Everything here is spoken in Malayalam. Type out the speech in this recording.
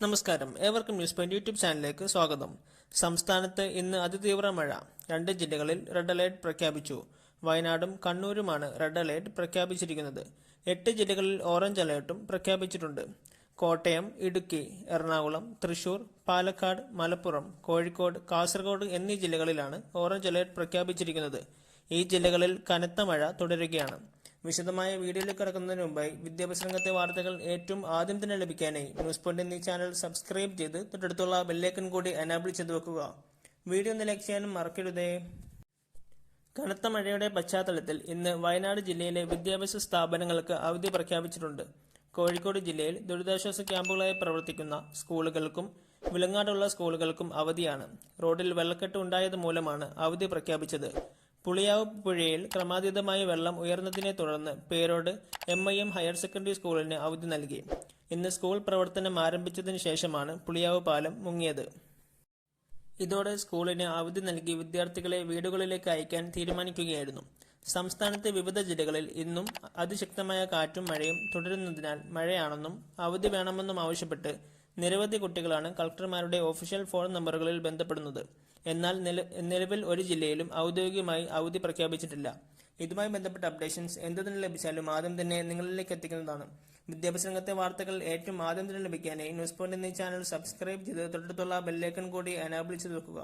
നമസ്കാരം. ഏവർക്കും ന്യൂസ് പോയിന്റ് യൂട്യൂബ് ചാനലിലേക്ക് സ്വാഗതം. സംസ്ഥാനത്ത് ഇന്ന് അതിതീവ്ര മഴ. രണ്ട് ജില്ലകളിൽ റെഡ് അലേർട്ട് പ്രഖ്യാപിച്ചു. വയനാടും കണ്ണൂരുമാണ് റെഡ് അലേർട്ട് പ്രഖ്യാപിച്ചിരിക്കുന്നത്. എട്ട് ജില്ലകളിൽ ഓറഞ്ച് അലേർട്ടും പ്രഖ്യാപിച്ചിട്ടുണ്ട്. കോട്ടയം ഇടുക്കി എറണാകുളം തൃശൂർ പാലക്കാട് മലപ്പുറം കോഴിക്കോട് കാസർഗോഡ് എന്നീ ജില്ലകളിലാണ് ഓറഞ്ച് അലേർട്ട് പ്രഖ്യാപിച്ചിരിക്കുന്നത്. ഈ ജില്ലകളിൽ കനത്ത മഴ തുടരുകയാണ്. വിശദമായ വീഡിയോയിലേക്ക് കിടക്കുന്നതിന് മുമ്പായി വിദ്യാഭ്യാസ രംഗത്തെ വാർത്തകൾ ഏറ്റവും ആദ്യം തന്നെ ലഭിക്കാനായി ന്യൂസ് പോയിന്റ് എന്നീ ചാനൽ സബ്സ്ക്രൈബ് ചെയ്ത് തൊട്ടടുത്തുള്ള ബെല്ലേക്കൻ കൂടി അനാബിൾ ചെയ്ത് വെക്കുക. വീഡിയോ ഒന്ന് ലൈക്ക് ചെയ്യാനും മറക്കരുതേ. കനത്ത മഴയുടെ പശ്ചാത്തലത്തിൽ ഇന്ന് വയനാട് ജില്ലയിലെ വിദ്യാഭ്യാസ സ്ഥാപനങ്ങൾക്ക് അവധി പ്രഖ്യാപിച്ചിട്ടുണ്ട്. കോഴിക്കോട് ജില്ലയിൽ ദുരിതാശ്വാസ ക്യാമ്പുകളായി പ്രവർത്തിക്കുന്ന സ്കൂളുകൾക്കും വിലങ്ങാടുള്ള സ്കൂളുകൾക്കും അവധിയാണ്. റോഡിൽ വെള്ളക്കെട്ട് ഉണ്ടായത് മൂലമാണ് അവധി പ്രഖ്യാപിച്ചത്. പുളിയാവ് പുഴയിൽ ക്രമാതീതമായി വെള്ളം ഉയർന്നതിനെ തുടർന്ന് പേരോട് M I M higher secondary സ്കൂളിന് അവധി നൽകി. ഇന്ന് സ്കൂൾ പ്രവർത്തനം ആരംഭിച്ചതിന് ശേഷമാണ് പുളിയാവ് പാലം മുങ്ങിയത്. ഇതോടെ സ്കൂളിന് അവധി നൽകി വിദ്യാർത്ഥികളെ വീടുകളിലേക്ക് അയക്കാൻ തീരുമാനിക്കുകയായിരുന്നു. സംസ്ഥാനത്തെ വിവിധ ജില്ലകളിൽ ഇന്നും അതിശക്തമായ കാറ്റും മഴയും തുടരുന്നതിനാൽ മഴയാണെന്നും അവധി വേണമെന്നും ആവശ്യപ്പെട്ട് നിരവധി കുട്ടികളാണ് കളക്ടർമാരുടെ ഒഫീഷ്യൽ ഫോൺ നമ്പറുകളിൽ ബന്ധപ്പെടുന്നത്. എന്നാൽ നിലവിൽ ഒരു ജില്ലയിലും ഔദ്യോഗികമായി അവധി പ്രഖ്യാപിച്ചിട്ടില്ല. ഇതുമായി ബന്ധപ്പെട്ട അപ്ഡേഷൻസ് എന്തു തന്നെ ലഭിച്ചാലും ആദ്യം തന്നെ നിങ്ങളിലേക്ക് എത്തിക്കുന്നതാണ്. വിദ്യാഭ്യാസ രംഗത്തെ വാർത്തകൾ ഏറ്റവും ആദ്യം തന്നെ ലഭിക്കാനായി ന്യൂസ് പോയിന്റ് എന്നീ ചാനൽ സബ്സ്ക്രൈബ് ചെയ്ത് തൊട്ടടുത്തുള്ള ബെല്ലേക്കൺ കൂടി എനാബിൾ ചെയ്ത് വെക്കുക.